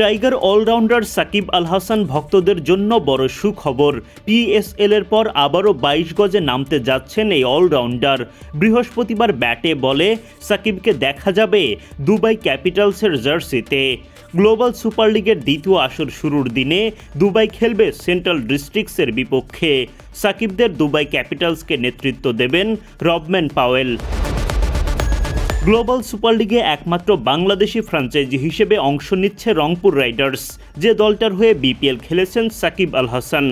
Tiger allrounder Shakib Al Hasan ভক্তদের জন্য বড় সুখবর। পিএসএল এর পর আবারও বাইশ গজে নামতে যাচ্ছেন এই অলরাউন্ডার। বৃহস্পতিবার ব্যাটে বলে, সাকিবকে দেখা যাবে দুবাই ক্যাপিটালসের জার্সিতে। গ্লোবাল সুপার লিগের দ্বিতীয় আসর শুরুর দিনে দুবাই খেলবে সেন্ট্রাল ডিস্ট্রিক্টসের বিপক্ষে। সাকিবদের দুবাই ক্যাপিটালসকে নেতৃত্ব দেবেন রবম্যান পাওয়েল। গ্লোবাল সুপার লিগে একমাত্র বাংলাদেশি ফ্র্যাঞ্চাইজি হিসেবে অংশ নিচ্ছে রংপুর রাইডার্স, যে দলটার হয়ে বিপিএল খেলেছেন সাকিব আল হাসান।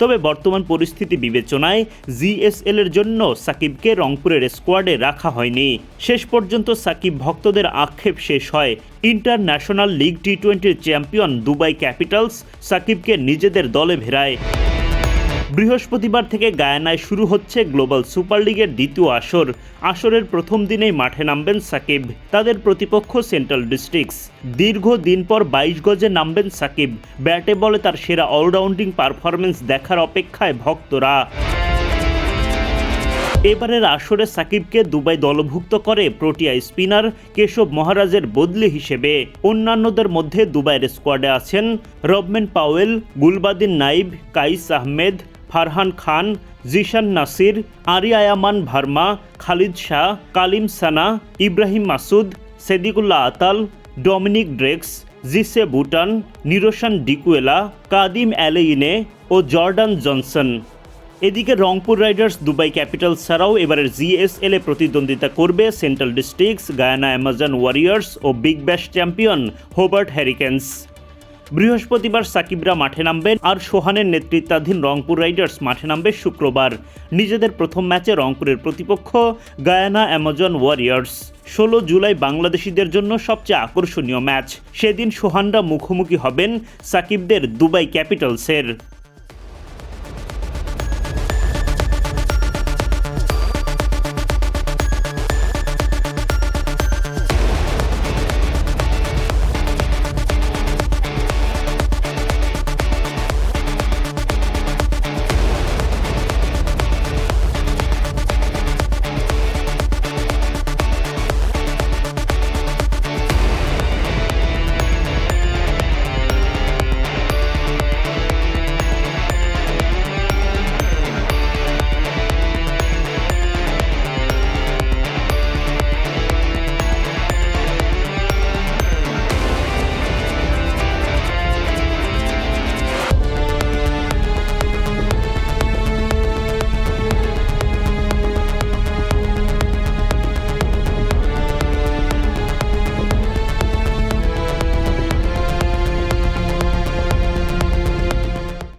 তবে বর্তমান পরিস্থিতি বিবেচনায় জিএসএল এর জন্য সাকিবকে রংপুরের স্কোয়াডে রাখা হয়নি। শেষ পর্যন্ত সাকিব ভক্তদের আক্ষেপ শেষ হয়। ইন্টারন্যাশনাল লিগ টি টোয়েন্টির চ্যাম্পিয়ন দুবাই ক্যাপিটালস সাকিবকে নিজেদের দলে ভেড়ায় বৃহস্পতিবার থেকে গায়ানায় শুরু হচ্ছে গ্লোবাল সুপার লিগের দ্বিতীয় আসর। আসরের প্রথম দিনেই মাঠে নামবেন সাকিব, তাদের প্রতিপক্ষ সেন্ট্রাল ডিস্ট্রিক্টস। দীর্ঘ দিন পর বাইশ গজে নামবেন সাকিব, ব্যাটে বলে তার সেরা অলরাউন্ডিং পারফরমেন্স দেখার অপেক্ষায় ভক্তরা। এবারের আসরে সাকিবকে দুবাই দলভুক্ত করে প্রোটিয়া স্পিনার কেশব মহারাজের বদলি হিসেবে। অন্যান্যদের মধ্যে দুবাইয়ের স্কোয়াডে আছেন Rovman Powell, Gulbadin Naib, Qais Ahmed Farhan Khan, Zeeshan Nasir Aryaman Varma, Khalid Shah, Kaleem Sana, Ibrahim Masood, Sediqullah Atal, Dominic Drakes জিসে ভুটান, নিরোশান ডিকুয়েলা, কাদিম অ্যালেইনে ও জর্ডান জনসন। এদিকে রংপুর রাইডার্স দুবাই ক্যাপিটাল ছাড়াও এবারের জিএসএল এ প্রতিদ্বন্দ্বিতা করবে Central Districts, Guyana Amazon Warriors ও Big Bash champion Hobart Hurricanes. বৃহস্পতিবার সাকিবরা মাঠে নামবেন আর সোহানের নেতৃত্বাধীন রংপুর রাইডার্স মাঠে নামবে শুক্রবার। নিজেদের প্রথম ম্যাচে রংপুরের প্রতিপক্ষ গায়ানা অ্যামাজন ওয়ারিয়ার্স। ষোলো জুলাই বাংলাদেশিদের জন্য সবচেয়ে আকর্ষণীয় ম্যাচ। সেদিন সোহানরা মুখোমুখি হবেন সাকিবদের দুবাই ক্যাপিটালসের।